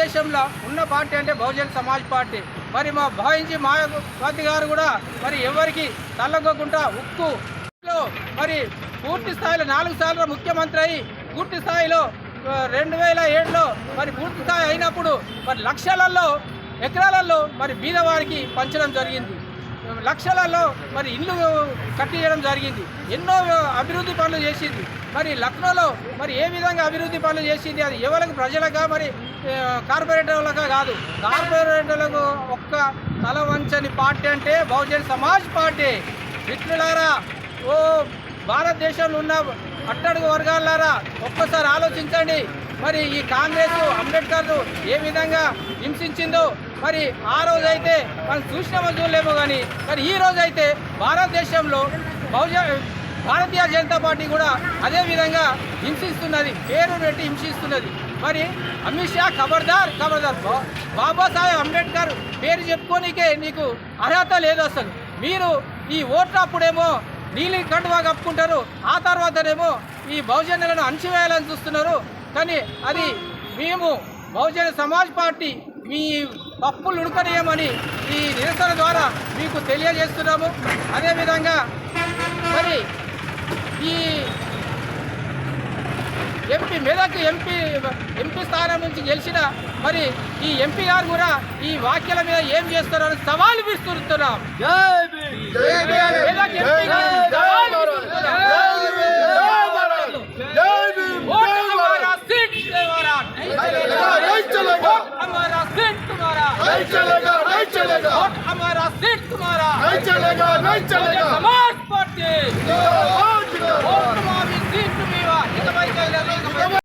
భారతదేశంలో ఉన్న పార్టీ అంటే బహుజన్ సమాజ్ పార్టీ. మరి మా భావించి మాయావతి గారు కూడా మరి ఎవరికి తల్లకోకుండా ఉక్కు. మరి పూర్తి స్థాయిలో నాలుగు సార్లు ముఖ్యమంత్రి అయి పూర్తి స్థాయిలో రెండు వేల ఏడులో మరి పూర్తి స్థాయి అయినప్పుడు మరి లక్షలలో ఎకరాలలో మరి బీదవారికి పంచడం జరిగింది. లక్షలలో మరి ఇల్లు కట్టించడం జరిగింది. ఎన్నో అభివృద్ధి పనులు చేసింది. మరి లక్నోలో మరి ఏ విధంగా అభివృద్ధి పనులు చేసింది? అది ఎవరికి? ప్రజలకా మరి కార్పొరేటర్లగా కార్పొరేటర్లకా కాదు. కార్పొరేటర్లకు ఒక్క తల వంచని పార్టీ అంటే బహుజన్ సమాజ్ పార్టీ. మిత్రులారా ఓ భారతదేశంలో ఉన్న అట్టడుగు వర్గాలారా ఒక్కసారి ఆలోచించండి. మరి ఈ కాంగ్రెస్ అంబేద్కర్ను ఏ విధంగా హింసించిందో మరి ఆ రోజైతే మనం చూసినామో చూడలేమో కానీ మరి ఈ రోజైతే భారతదేశంలో బహుజ భారతీయ జనతా పార్టీ కూడా అదే విధంగా హింసిస్తున్నది పేరు పెట్టి హింసిస్తున్నది. మరి అమిత్ షా ఖబర్దార్ ఖబర్దార్. బాబాసాహెబ్ అంబేద్కర్ పేరు చెప్పుకోనికే నీకు అర్హత లేదు అసలు. మీరు ఈ ఓట్లప్పుడేమో నీలి కండువా కప్పుకుంటారు ఆ తర్వాతనేమో ఈ బహుజనులను అణచివేయాలని చూస్తున్నారు. కానీ అది మేము బహుజన సమాజ్ పార్టీ మీ పప్పులు ఉడకనీయమని ఈ నిరసన ద్వారా మీకు తెలియజేస్తున్నాము. అదేవిధంగా మరి ఈ ఎంపీ మెదక్ ఎంపీ ఎంపీ స్థానం నుంచి గెలిచిన మరి ఈ ఎంపీ గారు కూడా ఈ వ్యాఖ్యల మీద ఏం చేస్తారని సవాల్ విస్తుతున్నాం चलेगा नहीं चलेगा। समाज पार्टी।